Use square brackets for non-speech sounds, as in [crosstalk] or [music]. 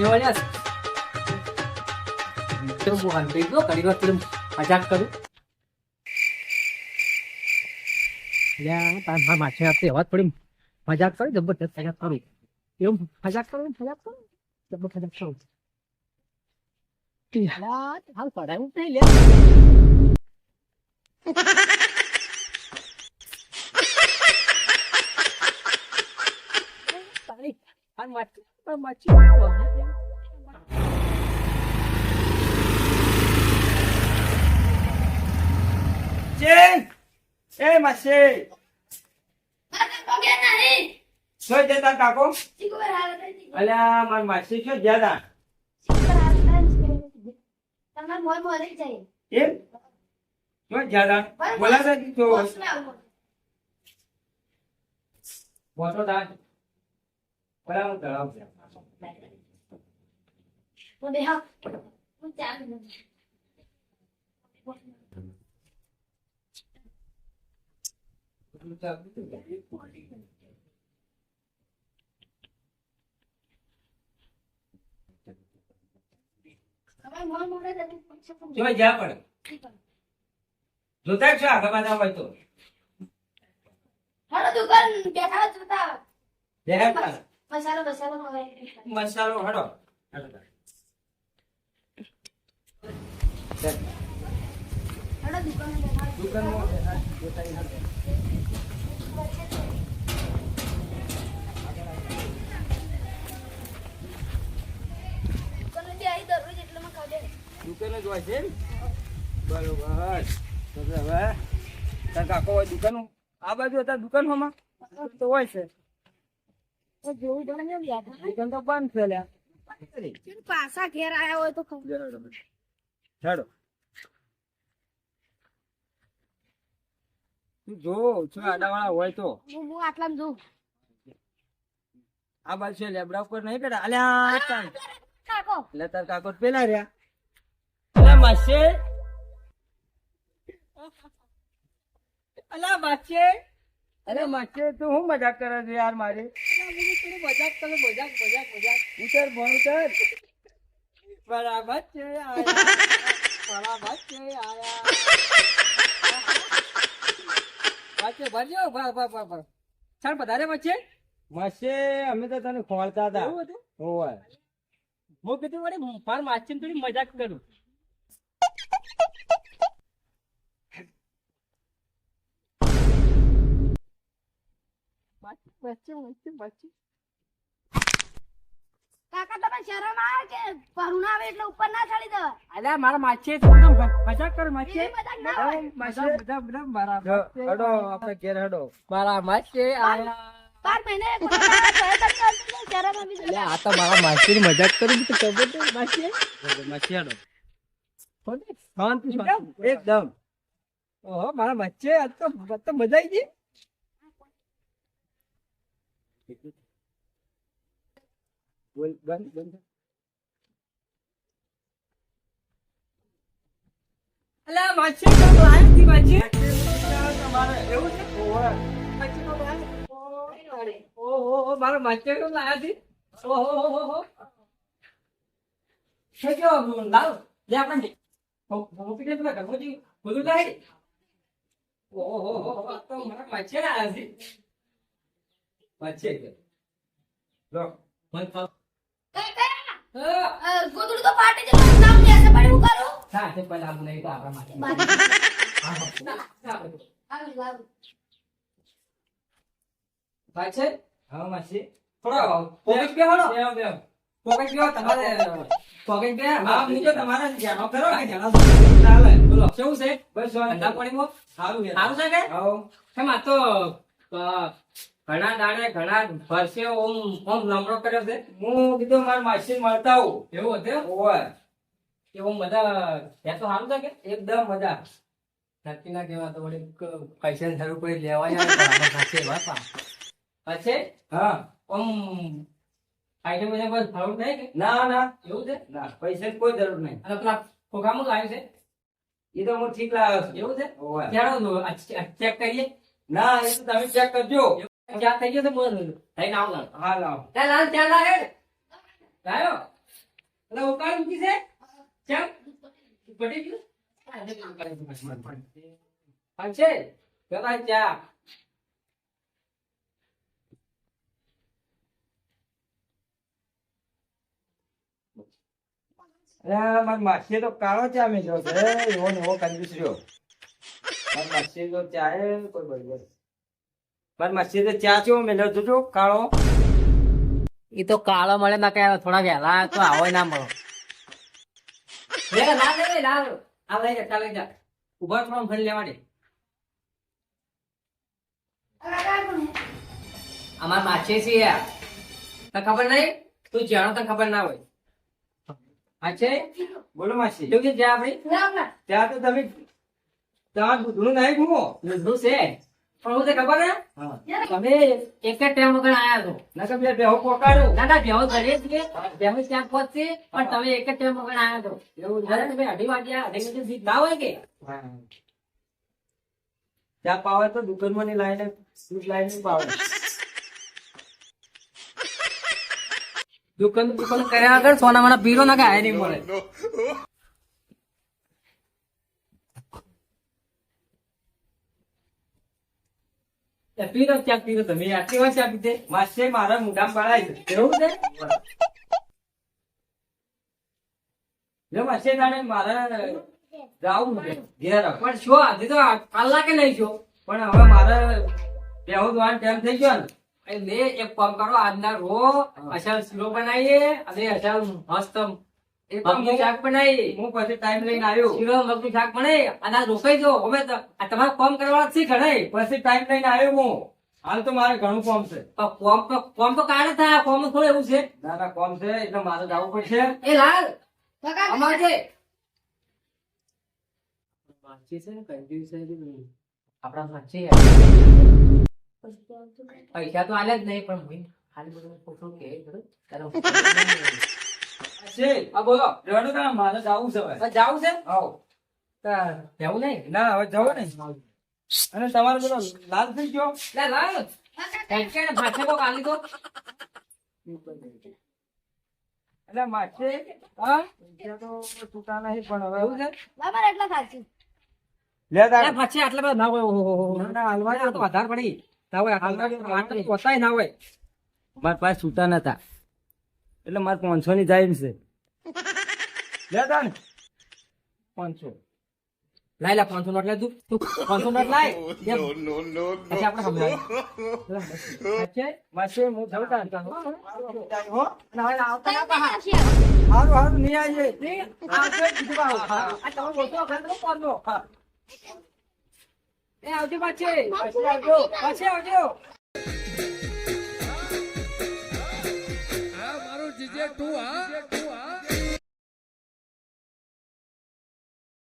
કેવળ્યા છે તો હું હંતરી ગયો ઘણી વાર પેલું મજાક કરું. તાર માછે આપતે અવાજ થોડી ચેન એ માસી. સોય જતા કાકો. અલ્યા માર માસી શું જ્યાદા એમ શું જ્યાદા બોલાતા તો. મોટો દાન બરાબર તળાવ છે. જોઈ જ્યાં પડે જોતા છો આગળ પાછા હોય તો દેખાય પાછા. મસાલો મસાલો હવે મસાલો હડો હળો દુકાને જ હોય છે બરોબર. હવે તાર કાકો હોય આ બાજુ હતા દુકાન હોમાં તો હોય છે. દુકાન તો બંધ છે પાછા ઘેર આવ્યા હોય તો ખબર. તું જો છો આડાવાળા હોય તો. હું હું આટલામાં જોઉં. આ બાજુ છે લેબડા ઉપર નહીં પેલા અલ્યા કાકો. લે તાર કાકો પેલા રહ્યા. અલ્યા માસે. અલ્યા માસે. અરે માસે તું હું મજાક કરે છે યાર મારે? મજાક કરે મજાક મજાક મજાક ઉતર ભણ ઉતર બરાબર છે આયા. બરાબર છે આયા. વાંચે ભરજો ભર ભર ભર ભર ચાલ વધારે વચ્ચે. માસે અમે તો તને ખોળતા હતા. એવું હતું? હોવે. હું કીધું વળી માર થોડી મજાક કરું. માછી કાકા તમે શરમ આવે કે પરું આવે એટલે ઉપર ના ચડી દેવા અલ્યા મારા માછી થોડું મજાક કર માછી મજાક બધા બધા મારા હડો આપણે ઘેર હડો. મારા માછી આયા. બાર મહિને એક વખત આયા તો એ તમને અંદરથી શરમ આવી જાય. આ તો મારા માછી મજાક કરું તો જબરદસ્ત માછી માસી હડો. શાંતિ શાંતિ. એકદમ ઓહો મારા તો આજ તો મજા આવી ગઈ. બોલ બંધ બંધ અલ્યા માછી તો લાવી હતી માછી તમારે એવું છે? હોવે. માછી તો લાવી ઓહો ઓહો મારા માછી તો લાવી હતી ઓહો ઓહો ઓહો છે કે લાવ. લે આપણે મોપી દે પેલા ગણપતિ બધું થાય ઓહો ઓહો ઓહો તો મારા માછી હતી માસી કે. લો. મન હા અ, ગોદડું તો ફાટી જતું નામ લેશે પણ હું કરું? હા તે પહેલા આવું નહીં તો આપણા માટે. હા હા. આવી ભાઈ છે? હા માસી. થોડો પોકેટ બેહો. પોકેટ બે તમારે પોકેટ બે. હા હું તો તમારે જાણો હા, કે જાણો. ચાલે. બોલો. કેવું છે? બસ ઠંડા પાણીમાં? સારું છે. સારું છે કે? આવો કેમ આ તો ઘણા દાડે ઘણા વર્ષે ઓમ ઓમ નમરો કર્યો છે. હું કીધું મારા માસી મળતા હોઉં એવું હતું ઓવે. કે ઓમ બધા ત્યાં તો સારું છે કે? એકદમ મજા નક્કી ના કહેવા તો વળી પૈસા જરૂર પડી લેવા જાય પછી? હા. ઓમ આઈટમ બધા બસ ભાવ નહીં કે? ના ના. એવું છે? ના પૈસા કોઈ જરૂર નહીં. અને પેલા ફોગામાં લાવ્યું છે? એ તો હું ઠીક લાવ્યો છું. એવું છે. ક્યારે ચેક કરીએ? ના એ તો તમે ચેક કરજો. ક્યાં થઈ ગયો તો બોલ થઈને આવું હા લાવો ત્યાં લાલ ત્યાં લાવે લાયો એટલે ઉકાળી મૂકી છે ચમ પડી ગયું પાંચે પેલા ચા અરે મારી માસીએ તો કાળો ચા મેલ્યો છે એવો ને એવો કંજૂસ રહ્યો મારી માસીએ તો ચા એ કોઈ બરોબર મારી મસ્જિદ તો ચા કેવો મેલ્યો જોજો કાળો. એ તો કાળો મળે ના કે થોડા વહેલા તો આવો ના મળો. ના લે લે, ના આ લઈ જા ચાલે જા. ઊભા થોડા ફરી લેવા દે. કાકા કોણ હે? અમાર માછે છે યાર તને ખબર નહીં તું જાણો તને ખબર ના હોય. માછે બોલો માસી. કેવું છે ચા આપણી? રામ રામ. ત્યાં તો તમે તમારે દૂધનું નહીં ઘૂમો દૂધનું છે. પણ હું? ખબર ને તમે એક જ ટાઈમ વગર આયા છો. નકર બે બેહો પોકાડું. ના ના બેહો ઘરે જ કે બેહો ત્યાં પહોંચશે પણ તમે એક જ ટાઈમ વગર આયા છો. એવું અરે તમે અઢી વાગ્યા અઢી વાગે સીટ ના હોય કે? ત્યાં પાવે તો દુકાનમાં ની લાઈને દૂધ લાઈને પાવે. દુકાન દુકાન કર્યા વગર સોના મને પીરો ના કાય નહીં મળે. પીરો પણ છો, આજે તો કલાકે નહીં છો. પણ હવે મારે બેહું દોવાનો ટાઈમ થઈ ગયો ને. એક કામ કરો. આજના રો અસલ સ્લો બનાવીએ અને અસલ મસ્ત શાક બનાવી. હું પછી ટાઈમ લઈને આવ્યો. શીરો મગનું શાક બનાવી. અને રોકાઈ જો હવે તમારે કામ કરવાના છે ઘણાય પછી ટાઈમ લઈને આવ્યો હું. હાલ તો મારે ઘણું કોમ છે. કોમ તો કોમ તો કાઢે થાય. કોમ થોડું એવું છે. ના ના કામ છે. એટલે મારે જવું પડશે. એ લાલ. કાકા. છે વાંચી છે ને કંજૂસ છે આપણા વાંચી પૈસા તો આલ્યા જ નહીં પણ હું ખાલી બધું કે [laughs] છે. હા બોલો. રેડો તાણ, મારે જવું છે હવે. હવે જાવું છે? આવો. જવું નહીં? ના હવે જવો ને અને તમારો પેલો લાલ થઈ ગયો? લાલ. કાકા ટેન્શન ને ભાષા કોક આલી દો. એટલે માછે હા? તો છૂટા નહીં પણ હવે એવું છે? મારે એટલા સાચું લે તારે. પછી આટલા બધા ના હોય. ના, હાલવા તો વધારે પડી. ના હોય ના હોય. મારા પાસે છૂટા નતા. એટલે મારે પાંચસો ની જાય છે. લે તાણ પાંચસો. લાઈ લા પાંચસો નોટ લાય તું. તું પાંચસો નોટ લાય. પછી આપણે સમજાય? માછે હું જવું તાણ. હો ના આવતા ના તમે પાહા. નથી આવ્યા. હારું હારું નહીં આવીએ. નહીં, આ તમે? એ આવજો પાછી. પાછી આવજો. પાછી આવજો. તું હા?